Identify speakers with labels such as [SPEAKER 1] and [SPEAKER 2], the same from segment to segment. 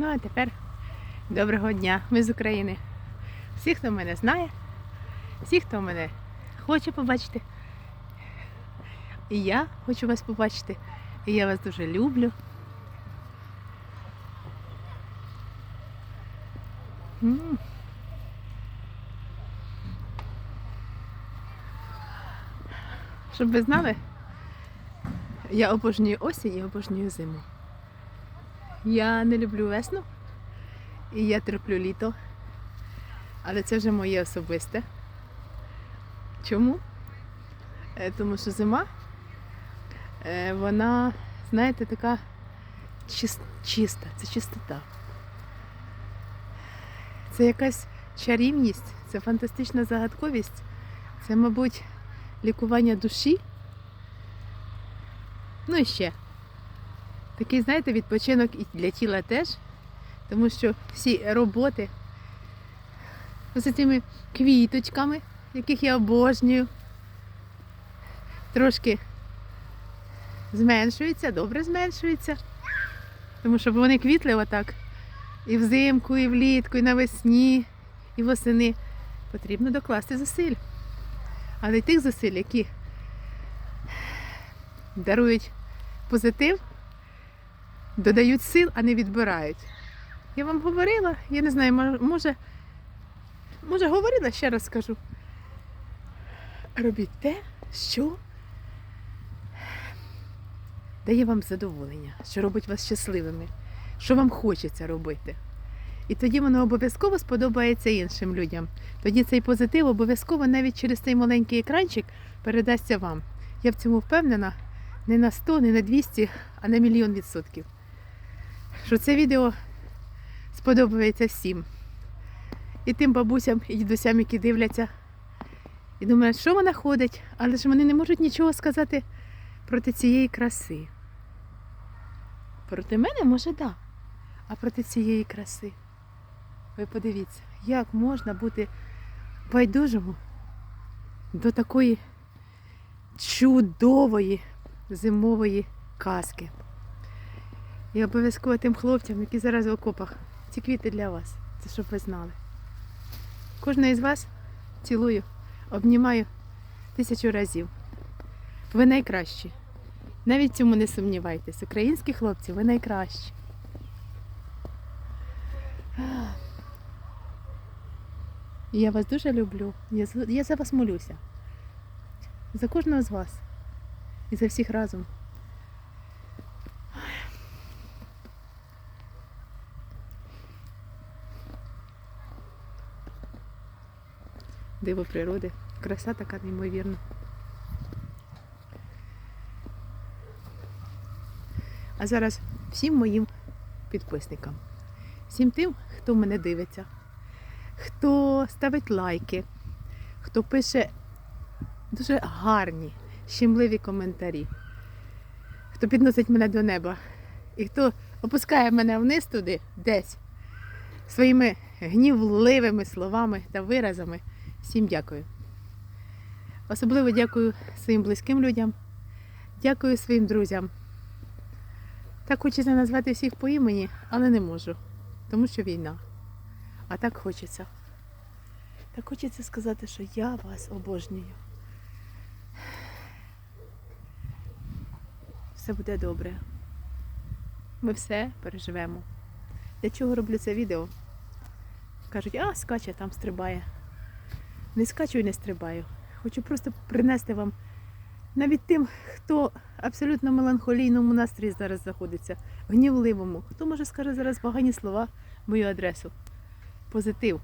[SPEAKER 1] Ну а тепер доброго дня. Ми з України. Всі, хто мене знає, всі, хто мене хоче побачити. І я хочу вас побачити. І я вас дуже люблю. Щоб ви знали, я обожнюю осінь і обожнюю зиму. Я не люблю весну і я терплю літо. Але це вже моє особисте. Чому? Е, Тому що зима, е, вона, знаєте, така чиста, це чистота. Це якась чарівність, це фантастична загадковість, це, мабуть, лікування душі. Ну і ще. Такий, знаєте, відпочинок і для тіла теж, тому що всі роботи з цими квіточками, яких я обожнюю, трошки зменшуються, добре зменшуються. Тому що вони квітли отак. І взимку, і влітку, і навесні, і восени. Потрібно докласти зусиль. Але й тих зусиль, які дарують позитив, додають сил, а не відбирають. Я вам говорила, я не знаю, може, може говорила, ще раз скажу. Робіть те, що дає вам задоволення, що робить вас щасливими, що вам хочеться робити. І тоді воно обов'язково сподобається іншим людям. Тоді цей позитив обов'язково навіть через цей маленький екранчик передасться вам. Я в цьому впевнена не на 100, не на 200, а на мільйон відсотків. Що це відео сподобається всім. І тим бабусям і дідусям, які дивляться, і думають, що вона ходить, але ж вони не можуть нічого сказати проти цієї краси. Проти мене, може, да. А проти цієї краси. Ви подивіться, як можна бути байдужому до такої чудової зимової казки. І обов'язково тим хлопцям, які зараз в окопах, ці квіти для вас. Це щоб ви знали. Кожна із вас цілую, обнімаю тисячу разів. Ви найкращі. Навіть цьому не сумнівайтесь. Українські хлопці, ви найкращі. Я вас дуже люблю. Я, я за вас молюся. За кожного з вас. І за всіх разом. Диво природи. Краса така неймовірна. А зараз всім моїм підписникам, всім тим, хто мене дивиться, хто ставить лайки, хто пише дуже гарні, щемливі коментарі, хто підносить мене до неба і хто опускає мене вниз туди, десь, своїми гнівливими словами та виразами. Всім дякую. Особливо дякую своїм близьким людям, дякую своїм друзям. Так хочеться назвати всіх по імені, але не можу, тому що війна. А так хочеться. Так хочеться сказати, що я вас обожнюю. Все буде добре. Ми все переживемо. Для чого роблю це відео? Кажуть, а скаче там стрибає. Не скачу і не стрибаю. Хочу просто принести вам навіть тим, хто абсолютно меланхолійному настрої зараз знаходиться, гнівливому, хто може скаже зараз погані слова в мою адресу. Позитив.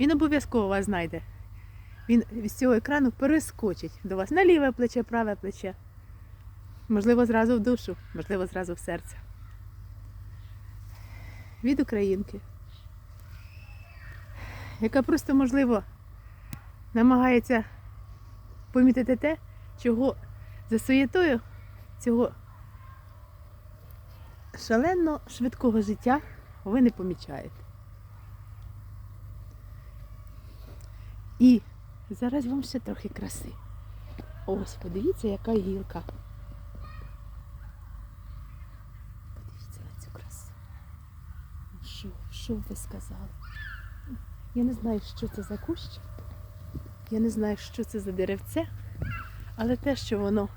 [SPEAKER 1] Він обов'язково вас знайде. Він з цього екрану перескочить до вас на ліве плече, праве плече. Можливо, зразу в душу, можливо, зразу в серце. Від українки, яка просто, можливо, намагається помітити те, чого за суєтою цього шалено швидкого життя ви не помічаєте. І зараз вам ще трохи краси. Ось, подивіться, яка гілка. Подивіться на цю красу. що, що ви сказали? Я не знаю, що це за кущ. Я не знаю, що це за деревце, але те, що воно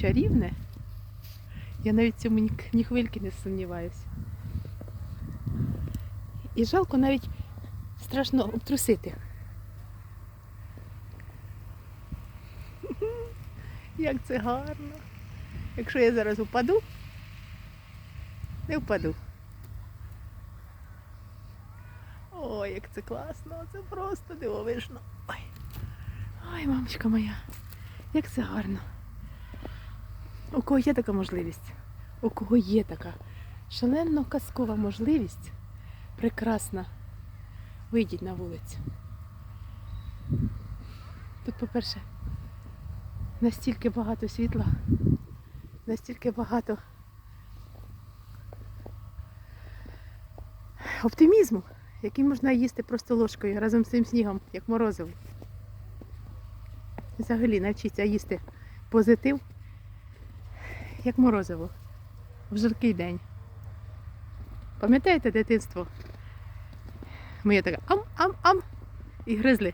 [SPEAKER 1] чарівне, я навіть цьому ні, хвильки не сумніваюся. І жалко навіть страшно обтрусити. Як це гарно. Якщо я зараз упаду, не впаду. Ой, як це класно, це просто дивовижно. Ой, Ой, мамочка моя, як це гарно. У кого є така можливість? У кого є така шалено казкова можливість, прекрасна, вийдіть на вулицю. Тут, по-перше, настільки багато світла, настільки багато оптимізму, який можна їсти просто ложкою разом з цим снігом, як морозиво. Взагалі навчіться їсти позитив, як морозиво, в жаркий день. Пам'ятаєте дитинство? Моє таке ам-ам-ам і гризли.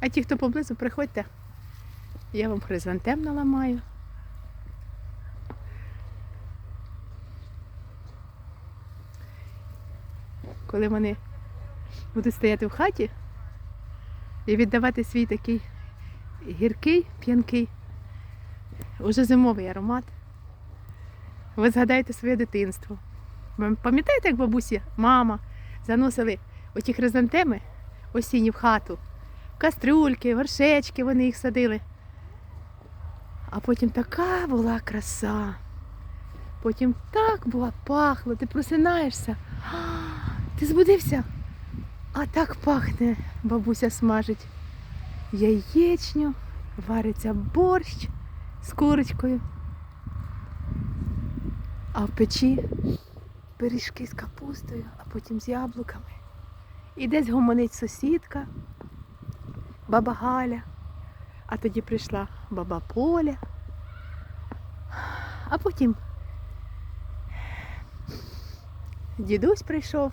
[SPEAKER 1] А ті, хто поблизу, приходьте, я вам хризантем наламаю. Коли вони будуть стояти в хаті і віддавати свій такий гіркий, п'янкий, уже зимовий аромат, ви згадаєте своє дитинство. Ви пам'ятаєте, як бабусі, мама заносили оті хризантеми осінні в хату? в кастрюльки, вершечки, вони їх садили. А потім така була краса. Потім так була пахло, ти просинаєшся, ти збудився, а так пахне, бабуся смажить. Яєчню, вариться борщ з курочкою. А в печі пиріжки з капустою, а потім з яблуками. І десь гомонить сусідка баба Галя, а тоді прийшла баба Поля, а потім дідусь прийшов